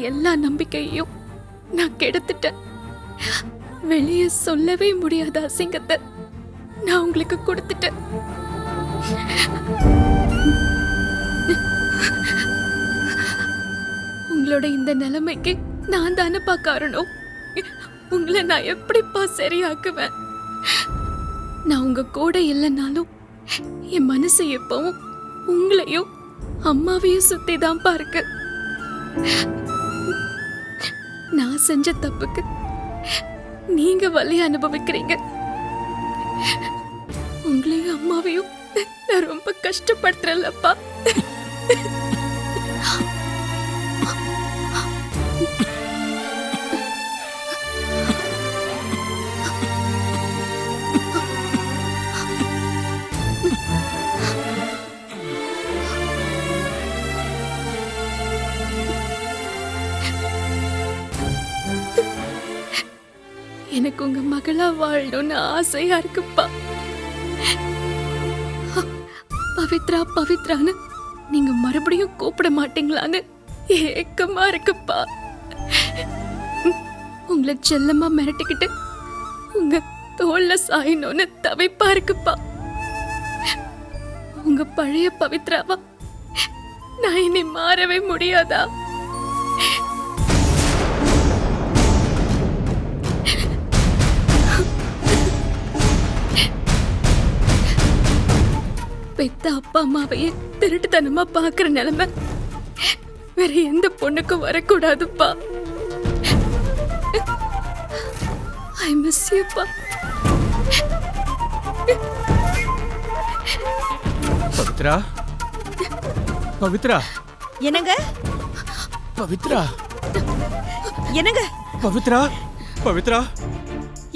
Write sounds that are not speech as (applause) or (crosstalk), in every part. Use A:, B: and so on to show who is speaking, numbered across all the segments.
A: எல்லா நம்பிக்கையையும் நான் கெடுத்துட்டேன். வெளியே சொல்லவே முடியாத அசிங்கத்தை நான் உங்களுக்கு கொடுத்துட்டேன். உங்களோட இந்த நிலைமைக்கு நான் தானப்பா காரணம். உங்களை நான் எப்படிப்பா சரியாக்குவேன்? நான் உங்க கூட இல்லைனாலும் என் மனசு எப்பவும் உங்களையும் அம்மாவையும் சுத்தி தான் இருக்கு. நான் செஞ்ச தப்புக்கு நீங்க வலி அனுபவிக்கிறீங்க. உங்களையும் அம்மாவையும் நான் ரொம்ப கஷ்டப்படுத்துறேன்லப்பா. நல்லா வாழணும்னு ஆசையா இருக்குப்பா. பவித்ரா பவித்ரான்னு நீங்க மறுபடியும் கூப்பிட மாட்டீங்களான்னு ஏக்கமா இருக்குப்பா. உங்களை செல்லமா மிரட்டிக்கிட்டு உங்க தோல்ல சாயணும்னு தவிப்பா இருக்குப்பா. உங்க பழைய பவித்ராவா நான் இனி மாறவே முடியாதா? பெத்த அப்பா அம்மாவையே திருட்டுத்தனமா பாக்குற நிலைமை வேற எந்த பொண்ணுக்கும் வரக்கூடாதுப்பா. ஐ மிஸ் யூப்பா
B: பவித்ரா? பவித்ரா?
C: என்னங்க?
B: பவித்ரா?
C: என்னங்க?
B: பவித்ரா? பவித்ரா?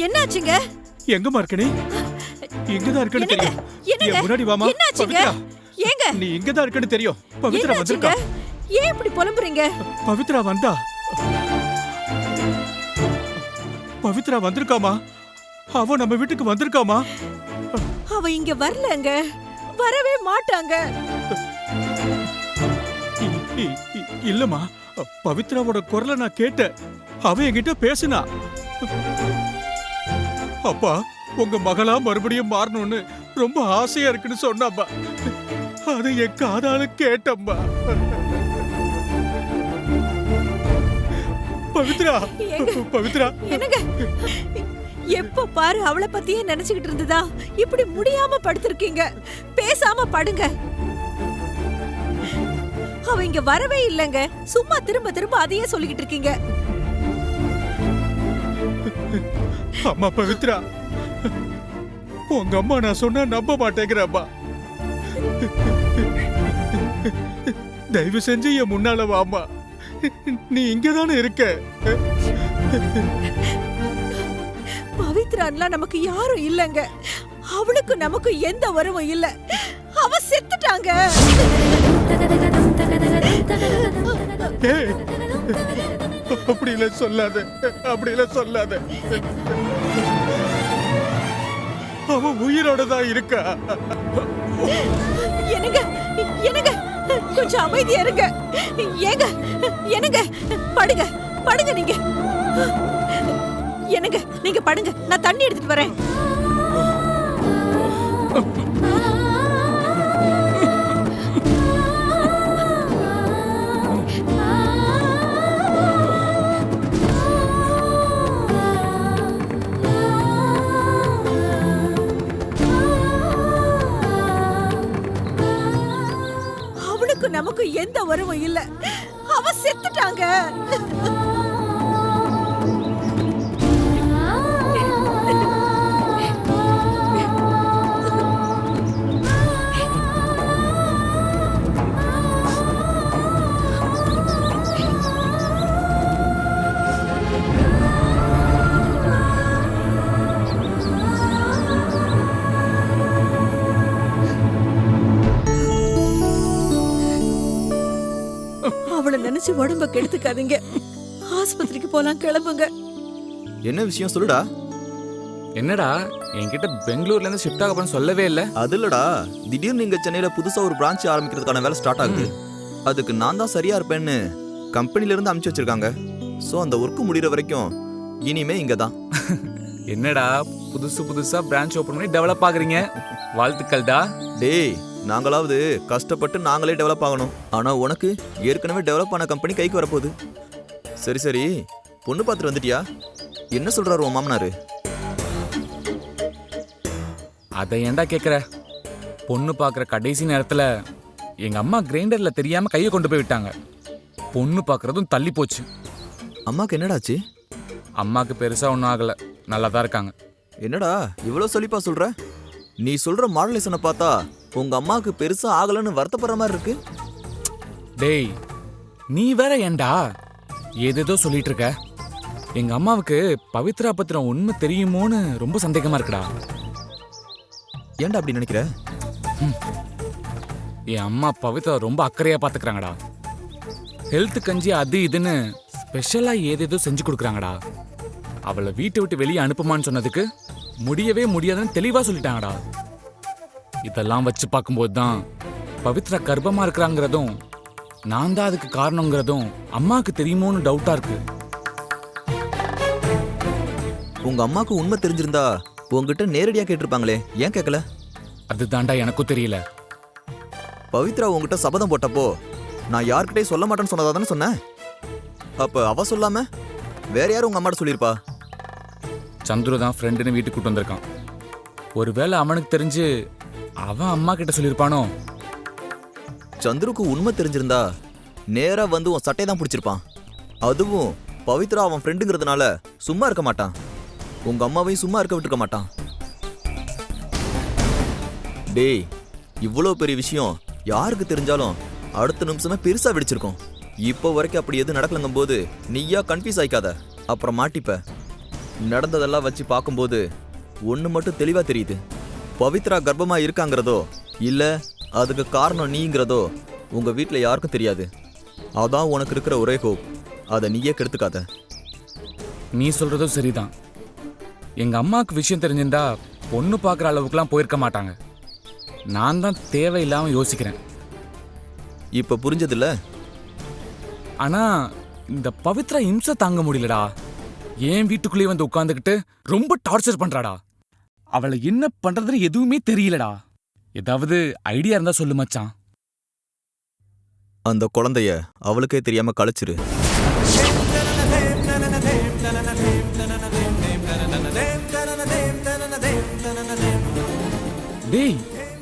C: என்னாச்சுங்க?
B: எங்கம்மா இருக்க நீ இங்கதான் இருக்கன்னு தெரியும். என் முன்னாடி வாமா. பவித்ரா
C: ஏங்க?
B: நீ இங்கதான் இருக்கன்னு தெரியும். பவித்ரா வந்திருக்கா?
C: ஏன் இப்படி புலம்புறீங்க?
B: பவித்ரா வந்தா? பவித்ரா வந்திருக்காமா? அவ நம்ம வீட்டுக்கு வந்திருக்காமா?
C: அவ இங்க வரலங்க. வரவே மாட்டாங்க.
B: இல்லம்மா. பவித்ராவோட குரலை நான் கேட்டேன். அவ என்கிட்ட பேசினா. அப்பா உங்க மகளா மறுபடியும் மாறணும்னு ரொம்ப ஆசையா இருக்குன்னு சொன்னாப்பா. அதை என் காதால கேட்டம்மா பவித்ரா? பவித்ரா.
C: எப்ப பாரு அவளை பத்தியே நினைச்சுக்கிட்டு இருந்ததா? இப்படி முடியாம படுத்திருக்கீங்க. பேசாம படுங்க. அவ இங்க வரவே இல்லைங்க. சும்மா திரும்ப திரும்ப அதையே சொல்லிக்கிட்டு இருக்கீங்க.
B: அம்மா பவித்ரா. உங்க அம்மா நான் சொன்னா நம்ப மாட்டேங்கிறம்மா. தயவு செஞ்சு என் முன்னால வாம்மா. நீ இங்கதானே இருக்க?
C: பவித்ரான்லாம் நமக்கு யாரும் இல்லைங்க. அவளுக்கு நமக்கு எந்த உறவும் இல்ல. அவ செத்துட்டாங்க.
B: ஏய், அப்படிலாம் சொல்லாத. அப்படிலாம் சொல்லாத. அவ உயிரோட தான் இருக்கா.
C: என்னங்க என்னங்க கொஞ்சம் அமைதியா இருங்க. ஏங்க என்னங்க படுங்க படுங்க நீங்க. என்னங்க நீங்க படுங்க நான் தண்ணி எடுத்துட்டு வரேன். அவளுக்கு எந்த உறவும் இல்ல. அவ செத்துட்டாங்க. உடம்ப கெடுத்துக்காதீங்க. ஆஸ்பத்திரிக்கு போலாம் கிளம்புங்க.
D: என்ன விஷயம் சொல்லுடா?
E: என்னடா என்கிட்ட பெங்களூர்ல இருந்து ஷிஃப்ட் ஆக போறேன்னு சொல்லவே இல்ல.
D: அது இல்லடா. திடீர்னு இங்க சென்னையில புதுசா ஒரு பிரான்ச் ஆரம்பிக்கிறதுக்கான வேலை ஸ்டார்ட் ஆகுது. அதுக்கு நான் தான் சரியா இருப்பேன்னு கம்பெனில இருந்து அனுப்பிச்சு வச்சிருக்காங்க. ஸோ அந்த ஒர்க் முடிகிற வரைக்கும் இனிமே இங்க தான். (laughs)
E: என்னடா புதுசு புதுசா பிரான்ச் ஓபன் பண்ணி டெவலப் ஆகுறீங்க? வாழ்த்துக்கள்டா.
D: டேய் நாங்களாவது கஷ்டப்பட்டு நாங்களே டெவலப் ஆகணும். ஆனா உனக்கு ஏற்கனவே டெவலப் ஆன கம்பெனி கைக்கு வரப்போகுது. சரி சரி. பொண்ணு பார்த்துட்டு வந்துட்டியா? என்ன சொல்றாரு உன் மாமனாரு?
E: அதை ஏன்டா கேக்குற? பொண்ணு பார்க்குற கடைசி நேரத்துல எங்க அம்மா கிரைண்டர்ல தெரியாம கையை கொண்டு போய் விட்டாங்க. பொண்ணு பார்க்கறதும் தள்ளி போச்சு.
D: அம்மாக்கு என்னடாச்சு?
E: அம்மாக்கு பெருசா ஒன்றும் ஆகல. நல்லா தான் இருக்காங்க.
D: என்னடா இவ்வளோ சொல்லிப்பா சொல்ற? நீ சொல்ற மாடலேஷனை பார்த்தா உங்க அம்மாவுக்கு பெருசா ஆகலன்னு வருத்தப்படுற மாதிரி இருக்கு.
E: டேய் நீ வேற ஏன்டா? ஏதேதோ சொல்லிட்டு இருக்க. எங்க அம்மாவுக்கு பவித்ரா பத்திரம் உண்மை தெரியுமோன்னு ரொம்ப சந்தேகமா இருக்குடா.
D: ஏன்டா அப்படி நினைக்கிற?
E: என் அம்மா பவித்ரா ரொம்ப அக்கறையா பாத்துக்கிறாங்கடா. ஹெல்த் கஞ்சி அது இதுன்னு ஸ்பெஷலா ஏதேதோ செஞ்சு கொடுக்குறாங்கடா. அவளை வீட்டை விட்டு வெளியே அனுப்புமான்னு சொன்னதுக்கு முடியவே முடியாதுன்னு தெளிவா சொல்லிட்டாங்கடா. இதெல்லாம் வச்சு பார்க்கும்போது தான் பவித்ரா கர்ப்பமா இருக்கிறாங்கிறதும் நான் தான் அதுக்கு காரணங்கிறதும் அம்மாவுக்கு தெரியுமோன்னு டவுட்டா இருக்கு.
D: உங்க அம்மாக்கு உண்மை தெரிஞ்சிருந்தா உங்ககிட்ட நேரடியா கேட்டிருப்பாங்களே ஏன் கேட்கல?
E: அதுதான்டா எனக்கும் தெரியல.
D: பவித்ரா உங்ககிட்ட சபதம் போட்டப்போ நான் யார்கிட்டயும் சொல்ல மாட்டேன்னு சொன்னதா தானே சொன்னேன்? அப்ப அவ சொல்லாம வேற யாரும் உங்க அம்மாட்ட சொல்லியிருப்பா?
E: சந்துரு தான் ஃப்ரெண்டுன்னு வீட்டுக்கு கூட்டு வந்திருக்கான். ஒருவேளை அவனுக்கு தெரிஞ்சு அவன் அம்மா கிட்ட சொல்லியிருப்பானோ?
D: சந்துருக்கு உண்மை தெரிஞ்சிருந்தா நேரா வந்து உன் சட்டையை தான் பிடிச்சிருப்பான். அதுவும் பவித்ரா அவன் ஃப்ரெண்டுங்கிறதுனால சும்மா இருக்க மாட்டான். உங்க அம்மாவையும் சும்மா இருக்க விட்டுருக்க மாட்டான். டேய் இவ்வளோ பெரிய விஷயம் யாருக்கு தெரிஞ்சாலும் அடுத்த நிமிஷமே பெருசா வெடிச்சிருக்கோம். இப்போ வரைக்கும் அப்படி எதுவும் நடக்கலங்கும் போது நீயா கன்ஃபியூஸ் ஆயிக்காத. அப்புறம் மாட்டிப்ப. நடந்ததெல்லாம் வச்சு பார்க்கும்போது ஒன்று மட்டும் தெளிவாக தெரியுது. பவித்ரா கர்ப்பமா இருக்காங்கிறதோ இல்ல அதுக்கு காரணம் நீங்கிறதோ உங்க வீட்டில் யாருக்கும் தெரியாது. அதான் உனக்கு இருக்கிற ஒரே ஹோப் அதை நீயே கெடுத்துக்காத.
E: நீ சொல்றதும் சரிதான். எங்க அம்மாவுக்கு விஷயம் தெரிஞ்சிருந்தா பொண்ணு பார்க்குற அளவுக்குலாம் போயிருக்க மாட்டாங்க. நான் தான் தேவையில்லாம யோசிக்கிறேன்.
D: இப்போ புரிஞ்சதில்ல?
E: ஆனா இந்த பவித்ரா இம்சை தாங்க முடியலடா. ஏன் வீட்டுக்குள்ளேயே வந்து உட்காந்துக்கிட்டு ரொம்ப டார்ச்சர் பண்றாடா. அவளை என்ன பண்றதுன்னு எதுவுமே தெரியலடா. ஏதாவது ஐடியா இருந்தா சொல்லு மச்சான்.
D: அந்த குழந்தைய அவளுக்கே தெரியாம கழிச்சிரு.
E: டேய்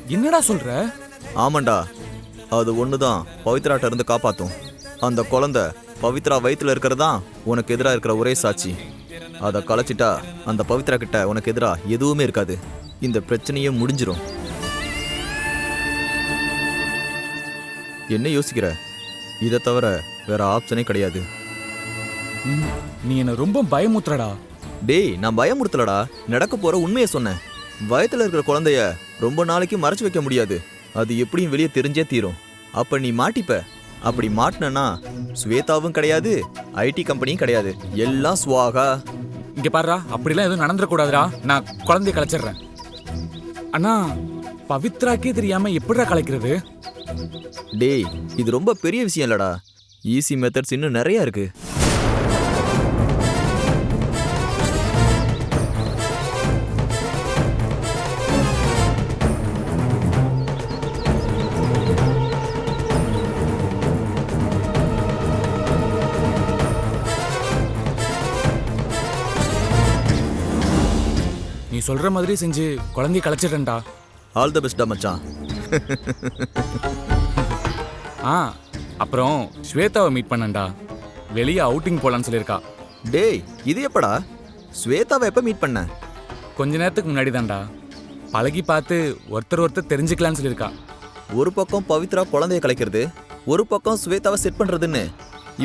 E: என்னடா சொல்ற?
D: ஆமாண்டா. அது ஒண்ணுதான். பவித்ராட்ட இருந்து காப்பாத்தும். அந்த குழந்தை பவித்ரா வயித்துல இருக்கிறதா? உனக்கு எதிரா இருக்கிற ஒரே சாட்சி. அதை களைச்சிட்டா அந்த பவித்ரா கிட்ட உனக்கு எதிரா எதுவுமே இருக்காது. இந்த பிரச்சனையே முடிஞ்சிரும். என்ன யோசிக்கிற? இதை தவிர வேற ஆப்ஷனே கிடையாது.
E: ம், நீ என்ன ரொம்ப பயமுத்துறடா
D: டேய் நான் பயமுறுத்தலடா. நடக்க போற உண்மையை சொன்னேன். வயத்துல இருக்கிற குழந்தைய ரொம்ப நாளைக்கு மறைச்சு வைக்க முடியாது. அது எப்படியும் வெளியே தெரிஞ்சே தீரும். அப்ப நீ மாட்டிப்ப. அப்படி மாட்டினா ஸ்வேதாவும் கிடையாது ஐடி கம்பெனியும் கிடையாது. எல்லாம் சுவாகா.
E: இங்க பாருடா அப்படிலாம் எதுவும் நடந்துடக்கூடாதுடா. நான் குழந்தைய கலைச்சிடுறேன். அண்ணா பவித்ராக்கே தெரியாம எப்படிடா கலைக்கிறது?
D: டேய் இது ரொம்ப பெரிய விஷயம் இல்லடா. ஈஸி மெத்தட்ஸ் இன்னும் நிறைய
E: இருக்குது சொல்ற மாதிரி செஞ்சு குழந்தைய கலைச்சிடுறேன்டா.
D: ஆல் த பெஸ்டா மச்சான்.
E: ஆ அப்புறம் ஸ்வேதாவை மீட் பண்ணேன்டா. வெளியே அவுட்டிங் போலான்னு சொல்லியிருக்கா.
D: டேய் இது எப்படா? ஸ்வேதாவை எப்ப மீட் பண்ண?
E: கொஞ்ச நேரத்துக்கு முன்னாடி தான்டா பழகி பார்த்து ஒருத்தர் ஒருத்தர் தெரிஞ்சுக்கலான்னு சொல்லியிருக்கா.
D: ஒரு பக்கம் பவித்ரா குழந்தைய கலைக்கிறது ஒரு பக்கம் ஸ்வேதாவை செட் பண்றதுன்னு.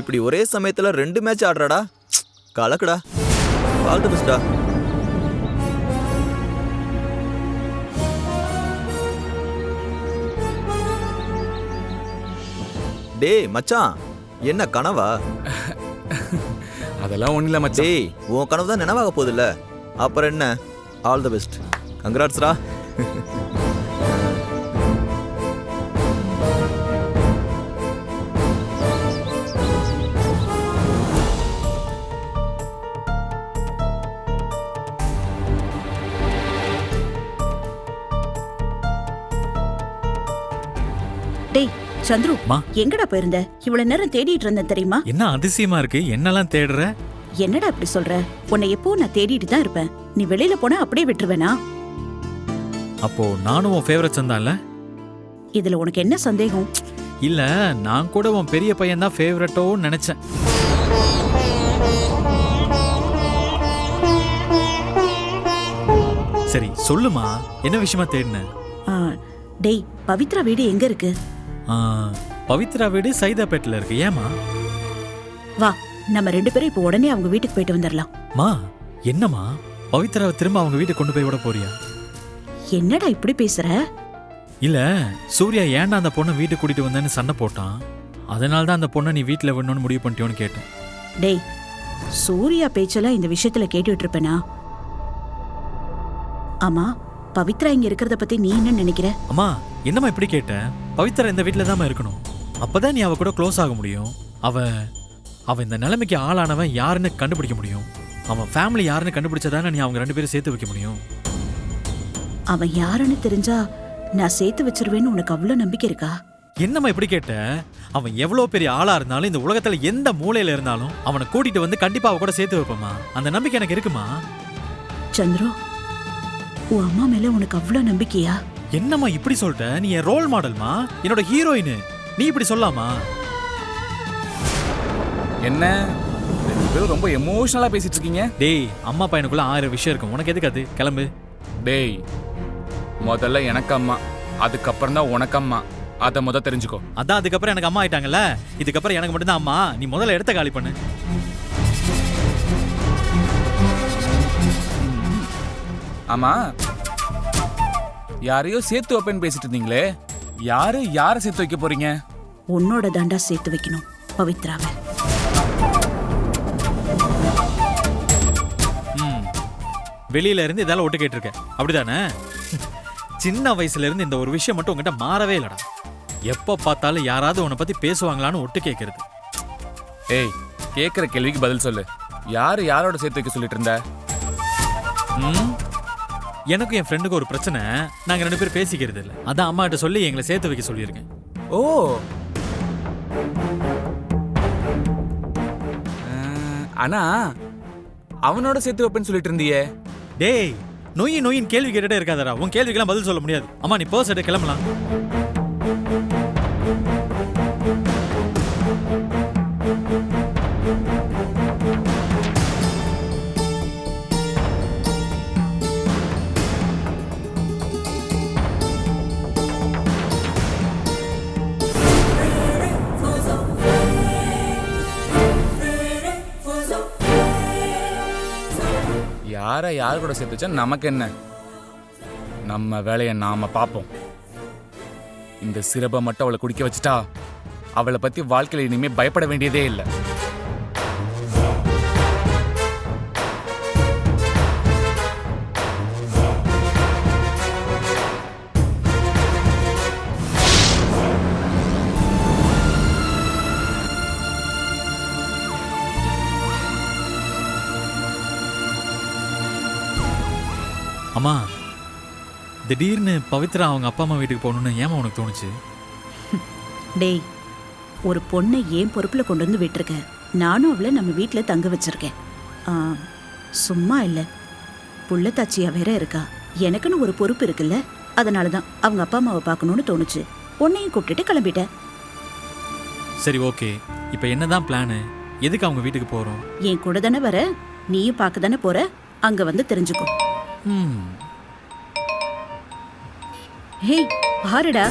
D: இப்படி ஒரே சமயத்துல ரெண்டு மேட்ச் ஆடுறாடா. கலக்குடா. ஆல் தி பெஸ்டா டேய் மச்சான் என்ன கனவா?
E: அதெல்லாம் ஒண்ணும் இல்ல மச்சான்.
D: டேய் உன் கனவு தான் நினைவாக போகுதுல்ல? அப்புறம் என்ன? ஆல் தி பெஸ்ட் கங்க்ராட்ஸ்ரா
F: டேய்
G: சந்துரு.
F: எங்கடா போயிருந்த? இவ்வளவு நேரம் தேடிட்டு இருந்தேன் தெரியுமா?
G: என்ன அதிசயமா இருக்கு? என்னெல்லாம் தேடுற?
F: என்னடா இப்படி சொல்ற? உன்னை எப்போ நான் தேடிட்டு தான் இருப்பேன். நீ வெளியில போனா அப்படியே விட்டுருவேனா?
G: அப்போ நானும் உன் ஃபேவரட் சந்தான்ல?
F: இதுல உனக்கு என்ன சந்தேகம்?
G: இல்ல நான் கூட உன் பெரிய பையன் தான் ஃபேவரட்டோன்னு நினைச்சேன். சரி சொல்லுமா. என்ன விஷயமா தேடின?
F: டேய் பவித்ரா வீடு எங்க இருக்கு?
G: பவித்ரா வீடு சைதாப்பேட்டில் இருக்கு. ஏமா
F: வா நம்ம ரெண்டு பேரும் இப்போ உடனே அவங்க வீட்டுக்கு போயிட்டு வந்துடலாம்
G: மா என்னம்மா? பவித்ராவை திரும்ப அவங்க வீட்டுக்கு கொண்டு போய் விட போறியா?
F: என்னடா இப்படி பேசுற?
G: இல்ல சூர்யா ஏன்டா அந்த பொண்ணை வீட்டுக்கு கூட்டிட்டு வந்தேன்னு சண்டை போட்டான்? அதனால தான் அந்த பொண்ணை நீ வீட்டில் விடணும்னு முடிவு பண்ணிட்டியோன்னு கேட்டேன்.
F: டேய் சூர்யா பேச்செல்லாம் இந்த விஷயத்துல கேட்டுட்டு இருப்பேனா? ஆமா பவித்ரா இங்க இருக்கிறத பத்தி நீ என்ன நினைக்கிற?
G: அம்மா என்னம்மா இப்படி கேட்ட? பவித்ரா இந்த வீட்டில் தான் இருக்கணும். அப்பதான் நீ அவ கூட க்ளோஸ் ஆக முடியும். அவ அவ இந்த நிலைமைக்கு ஆளானவன் யாருன்னு கண்டுபிடிக்க முடியும். அவன் ஃபேமிலி யாருன்னு கண்டுபிடிச்சதானே நீ அவங்க ரெண்டு பேரும் சேர்த்து வைக்க முடியும்.
F: அவன் யாருன்னு தெரிஞ்சா நான் சேர்த்து வச்சிருவேன்னு உனக்கு அவ்வளவு நம்பிக்கை இருக்கா?
G: என்னம்மா இப்படி கேட்ட? அவன் எவ்வளோ பெரிய ஆளா இருந்தாலும் இந்த உலகத்துல எந்த மூலையில இருந்தாலும் அவனை கூட்டிட்டு வந்து கண்டிப்பா அவ கூட சேர்த்து வைப்போமா அந்த நம்பிக்கை எனக்கு இருக்குமா?
F: சந்துரு உன் அம்மா மேல உனக்கு அவ்வளவு நம்பிக்கையா?
G: என்னம்மா இப்படி சொல்லிட்ட நீ என் ரோல் மாடல்மா என்னோட ஹீரோயின் நீ இப்படி சொல்லாமா?
E: என்ன? ரெண்டு பேரும் ரொம்ப எமோஷனலா பேசிட்டு இருக்கீங்க.
G: டேய் அம்மா பையனுக்குள்ள ஆயிரம் விஷயம் இருக்கும். உனக்கு எதுக்கு அது? கிளம்பு.
E: டேய் முதல்ல எனக்கு அம்மா. அதுக்கப்புறம் தான் உனக்கு அம்மா. அதை முத தெரிஞ்சுக்கோ.
G: அதான் அதுக்கப்புறம் எனக்கு அம்மா ஆயிட்டாங்கல்ல? இதுக்கப்புறம் எனக்கு மட்டும்தான் அம்மா. நீ முதல்ல இடத்த காலி பண்ணு.
E: ஆமா. யாரையோ சேர்த்து வைப்பேன்னு பேசிட்டு இருந்தீங்களே யாரு யாரை சேர்த்து வைக்க போறீங்க?
F: உன்னோட தாண்டா சேர்த்து வைக்கணும் பவித்ராவை.
G: ம். வெளியில இருந்து இதெல்லாம் ஒட்டு கேட்டிருக்க. அப்படிதானே? சின்ன வயசுல இருந்து இந்த ஒரு விஷயம் மட்டும் உங்ககிட்ட மாறவே இல்லடா. எப்ப பார்த்தாலும் யாராவது உன்னை பத்தி பேசுவாங்களான்னு ஒட்டு கேட்கறது
E: ஏய் கேக்குற கேள்விக்கு பதில் சொல்லு. யாரு யாரோட சேர்த்து வைக்க சொல்லிட்டு இருந்த?
G: ம்? எனக்கும் என் ஃப்ரெண்டுக்கு ஒரு பிரச்சனை. நாங்க ரெண்டு பேரும் பேசிக்கிறது இல்ல. அதான் அம்மா கிட்ட சொல்லி எங்களை சேர்த்து வைக்க சொல்லியிருக்கேன்.
E: ஓ. ஆனா அவனோட சேர்த்து வைப்பேன்னு சொல்லிட்டு இருந்தியே.
G: டேய் நொய் நொயின் கேள்வி கேட்டுட்டே இருக்காதடா. உன் கேள்விக்கெல்லாம் பதில் சொல்ல முடியாது. அம்மா நீ பர்ஸ் எடுத்து கிளம்பலாம்.
E: யார் கூட சேர்த்து வச்சா நமக்கு என்ன? நம்ம வேலையை நாம பார்ப்போம். இந்த சிரபை மட்டும் அவளை குடிக்க வச்சுட்டா? அவளை பத்தி வாழ்க்கையில் இனிமே பயப்பட வேண்டியதே இல்லை.
G: அம்மா திடீர்னு பவித்ரா அவங்க அப்பா அம்மா வீட்டுக்கு போகணும்னு ஏமா உனக்கு தோணுச்சு?
F: டேய் ஒரு பொண்ணை ஏன் பொறுப்புல கொண்டு வந்து விட்டுருக்கேன் நானும் அவளை நம்ம வீட்ல தங்க வச்சிருக்கேன். சும்மா இல்ல. புள்ளத்தாச்சியா வேற இருக்கா? எனக்குன்னு ஒரு பொறுப்பு இருக்குல்ல? அதனால தான் அவங்க அப்பா அம்மாவை பார்க்கணும்னு தோணுச்சு. பொண்ணையும் கூப்பிட்டுட்டு கிளம்பிட்டேன்
G: சரி ஓகே. இப்போ என்னதான் பிளானு? எதுக்கு அவங்க வீட்டுக்கு போறோம்?
F: என் கூட தானே வர? நீயும் பார்க்க தானே போற? அங்க வந்து தெரிஞ்சுக்கோ.
G: ம்.
F: ஹேய் பாருடா.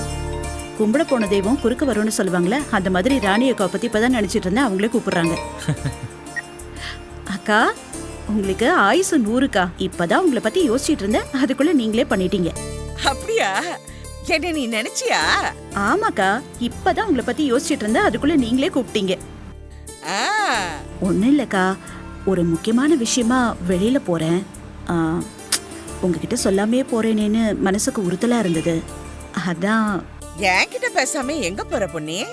F: கும்பிட போன தெய்வம் குறுக்க வரும்னு சொல்லுவாங்களே அந்த மாதிரி ராணி அக்காவை பத்தி இப்பதான் நினைச்சிட்டு இருந்தேன் அவங்களே கூப்பிடுறாங்க. அக்கா உங்களுக்கு ஆயுசு நூறுக்கா. இப்பதான் உங்களை பத்தி யோசிச்சிட்டு இருந்தேன் அதுக்குள்ள நீங்களே பண்ணிட்டீங்க.
H: அப்படியா? என்ன நீ நினைச்சியா?
F: ஆமாக்கா இப்பதான் உங்களை பத்தி யோசிச்சிட்டு இருந்தேன் அதுக்குள்ள நீங்களே கூப்பிட்டீங்க. ஒன்றும் இல்லைக்கா ஒரு முக்கியமான விஷயமா வெளியில போறேன். உங்ககிட்ட சொல்லாமே போறேனேன்னு மனசுக்கு உறுத்தலா இருந்தது. அதான்.
H: என்கிட்ட பேசாம எங்க போற பொண்ணே?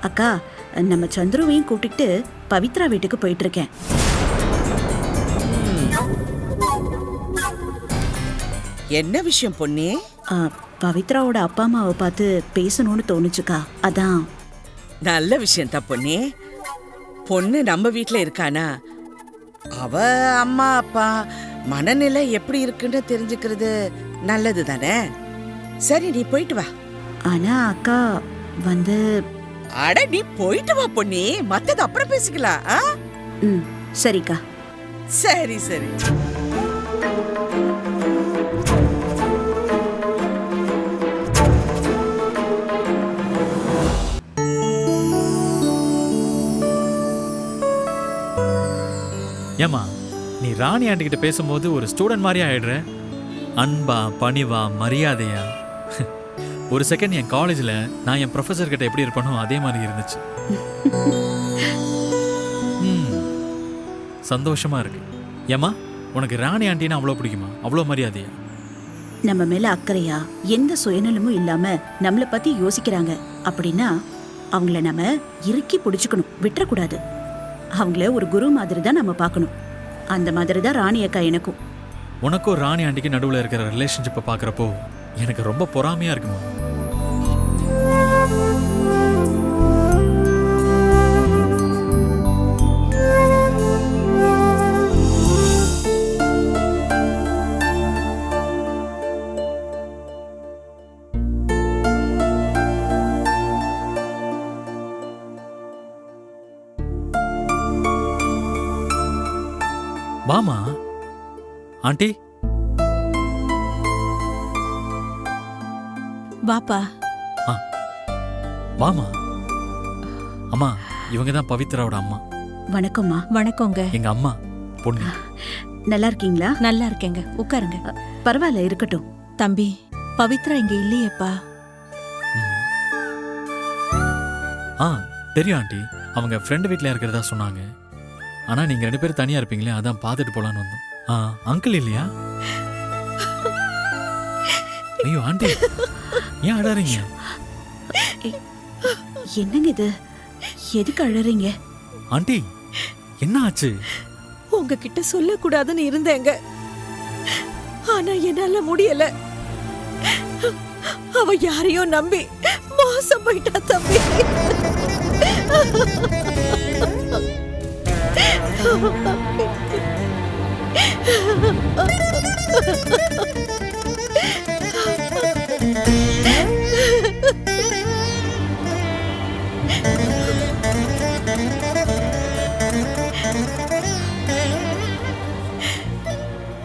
F: அக்கா நம்ம சந்துருவையும் கூட்டிட்டு பவித்ரா வீட்டுக்கு போயிட்டு இருக்கேன்
H: என்ன விஷயம் பொண்ணே?
F: ஆ, பவித்ராவோட அப்பா அம்மாவை பார்த்து பேசணும்னு தோணுச்சுக்கா. அதான்.
H: நல்ல விஷயம் தான் பொண்ணே. பொண்ணு நம்ம வீட்ல இருக்கானா? அவ அம்மா அப்பா மனநிலை எப்படி இருக்குன்னு தெரிஞ்சுக்கிறது நல்லது தானே? சரி நீ போயிட்டு வா.
F: ஆனா அக்கா வந்து
H: அட நீ போயிட்டு வா பொண்ணே மத்தது அப்புறம் பேசிக்கலாம் ஆ?
F: ம் சரிக்கா.
H: சரி சரி.
G: ஏமா நீ ராணி ஆண்டி கிட்ட பேசும்போது ஒரு ஸ்டூடெண்ட் மாதிரி ஆயிடுற? அன்பா பணிவா மரியாதையா? (laughs) ஒரு செகண்ட் என் காலேஜில் நான் என் ப்ரொஃபஸர் கிட்ட எப்படி இருப்பேனோ அதே மாதிரி இருந்துச்சு. (laughs) சந்தோஷமா இருக்கு. ஏமா உனக்கு ராணி ஆண்டினா அவ்வளோ பிடிக்குமா? அவ்வளோ மரியாதையா?
F: நம்ம மேல அக்கறையா எந்த சுயநலமும் இல்லாம நம்மள பத்தி யோசிக்கிறாங்க. அப்படின்னா அவங்கள நம்ம இறுக்கி பிடிச்சுக்கணும் விட்டுறக்கூடாது. அவங்கள ஒரு குரு மாதிரி தான் நம்ம பார்க்கணும். அந்த மாதிரி தான் ராணி அக்கா எனக்கும்.
G: உனக்கும் ராணி ஆண்டிக்கு நடுவில் இருக்கிற ரிலேஷன்ஷிப்பை பார்க்குறப்போ எனக்கு ரொம்ப பொறாமையாக இருக்குமா? ஆண்டி?
C: வாப்பா.
G: வாமா அம்மா இவங்க தான் பவித்ராவோட அம்மா.
F: வணக்கம்மா.
C: வணக்கங்க.
G: எங்க அம்மா பொண்ணு.
F: நல்லா இருக்கீங்களா?
C: நல்லா இருக்கேங்க. உட்காருங்க.
F: பரவாயில்ல இருக்கட்டும்.
C: தம்பி பவித்ரா இங்க இல்லையேப்பா.
G: ஆ தெரியும் ஆண்டி. அவங்க ஃப்ரெண்டு வீட்டில் இருக்கிறதா சொன்னாங்க. ஆனா நீங்க ரெண்டு பேரும் தனியா இருப்பீங்களே அதான் பார்த்துட்டு போலான்னு வந்தோம். அங்கிள் இல்லையா? ஐயோ ஆண்டி. ஏன் அழறீங்க?
F: என்னங்க இது? எதுக்கு அழறீங்க?
G: ஆண்டி என்ன ஆச்சு?
C: உங்ககிட்ட சொல்லக்கூடாதுன்னு இருந்தேங்க. ஆனா என்னால முடியல. அவ யாரையோ நம்பி மோசம் போயிட்டா தம்பி.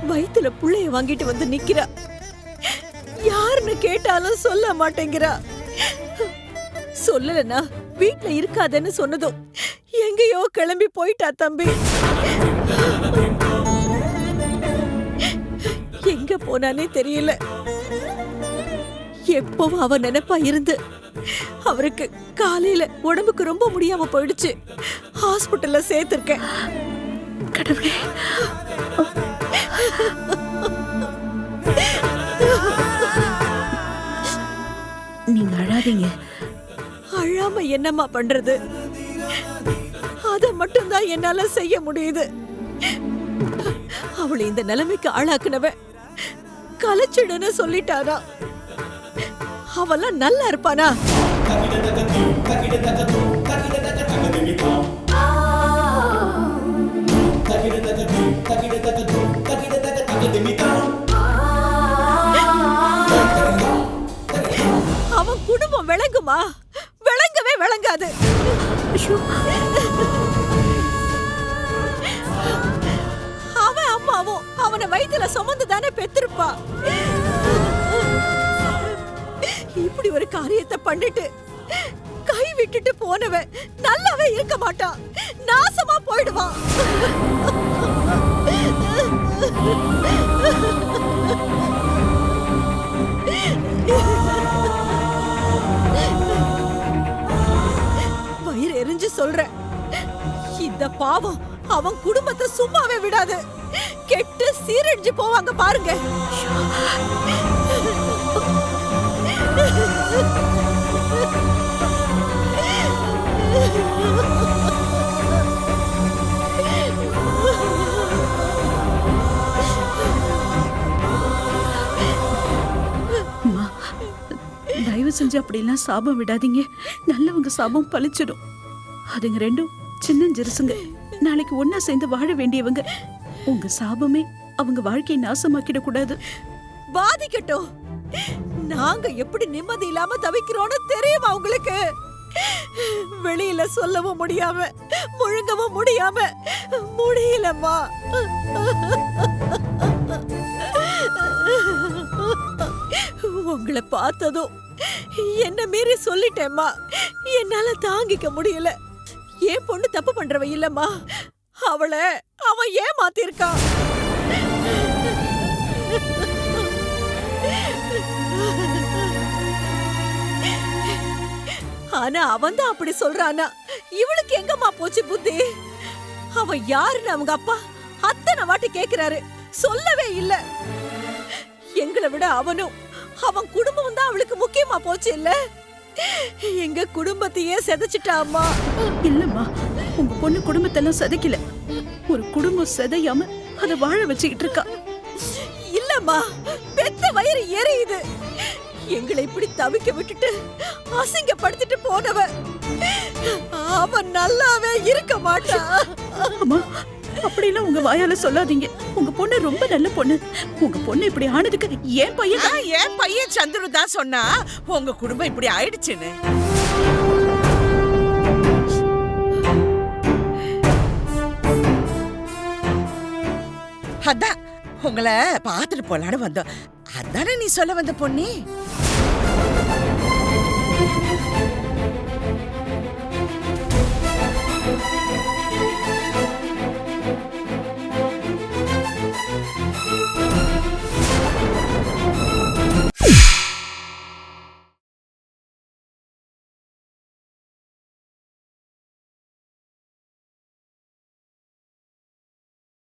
C: வயித்துல புள்ளைய வாங்கிட்டு வந்து நிக்கிறா. யாருன்னு கேட்டாலும் சொல்ல மாட்டேங்கிறா. சொல்லலனா வீட்ல இருக்காதேன்னு சொன்னதும் எங்கேயோ கிளம்பி போயிட்டா தம்பி. போனானே தெரியல. எப்பவும் அவ நினைப்பா இருந்து. அவருக்கு காலையில உடம்புக்கு ரொம்ப முடியாம போயிடுச்சு. ஹாஸ்பிட்டல்ல சேர்த்திருக்கேன்.
F: கடவுளே. நீங்க அழாதீங்க.
C: அழாம என்னம்மா பண்றது? அத மட்டும்தான் என்னால செய்ய முடியுது. அவளை இந்த நிலைமைக்கு ஆளாக்குனவ கலைச்சிடுன்னு சொல்லிட்டாரா? அவெல்லாம் நல்லா இருப்பானா? அவன் குடும்பம் விளங்குமா? விளங்கவே விளங்காது. அம்மாவும் அவனை வயிற்றுல சுமந்து தானே பெத்திருப்பா. இப்படி ஒரு காரியத்தை பண்ணிட்டு கை விட்டுட்டு போனவன் நல்லாவே இருக்க மாட்டான். நாசமா போயிடுவான். வயிறு எரிஞ்சு சொல்ற இந்த பாவம் அவன் குடும்பத்தை சும்மாவே விடாது. கெட்டு சீரடிஞ்சு போவாங்க பாருங்க.
F: தயவு செஞ்சு அப்படிலாம் சாபம் விடாதீங்க. நல்லவங்க சாபம் பழிச்சிடும். அதுங்க ரெண்டும் சின்னஞ்சிறுசுங்க. நாளைக்கு ஒன்னா சேர்ந்து வாழ வேண்டியவங்க. உங்க சாபமே அவங்க வாழ்க்கையை நாசமாக்கிட கூடாது
C: பாதிக்கட்டும். நாங்க எப்படி நிம்மதி இல்லாம தவிக்கிறோம்னு தெரியுமா உங்களுக்கு? வெளியில சொல்லவும் முடியாம முழுங்கவும் முடியாம முடியலம்மா. உங்களை பார்த்ததும் என்ன மீறி சொல்லிட்டேம்மா. என்னால தாங்கிக்க முடியல. ஏன் பொண்ணு தப்பு பண்றவ இல்லம்மா? அவளை அவன் ஏமாத்திருக்கான் ஆனா அவன் தான் அப்படி சொல்றானா. இவளுக்கு எங்கம்மா போச்சு புத்தி? அவன் யாருன்னு அவங்க அப்பா அத்தனை வாட்டி கேக்குறாரு. சொல்லவே இல்ல. எங்களை விட அவனும் அவன் குடும்பம் தான் அவளுக்கு முக்கியமா போச்சு இல்ல? எங்க குடும்பத்தையே செதைச்சிட்டாமா
F: இல்லம்மா. உங்க பொண்ணு குடும்பத்தெல்லாம் சதைக்கல. ஒரு குடும்பம் சிதையாம அதை வாழ வச்சுக்கிட்டு இருக்கா.
C: இல்லம்மா பெத்த வயிறு எரியுது. எங்களை இப்படி தவிக்க விட்டுட்டு அசிங்கப்படுத்திட்டு போனவ. அவன் நல்லாவே இருக்க மாட்டான்
F: அம்மா அப்படிலாம் உங்க வாயால சொல்லாதீங்க. உங்க பொண்ணு ரொம்ப நல்ல பொண்ணு. உங்க பொண்ணு இப்படி ஆனதுக்கு ஏன் பையன்
H: என் பையன் சந்துரு தான் சொன்னா உங்க குடும்பம் இப்படி ஆயிடுச்சுன்னு. அதான் உங்களை பார்த்துட்டு போலான்னு வந்தோம். அதானே நீ சொல்ல வந்த பொண்ணு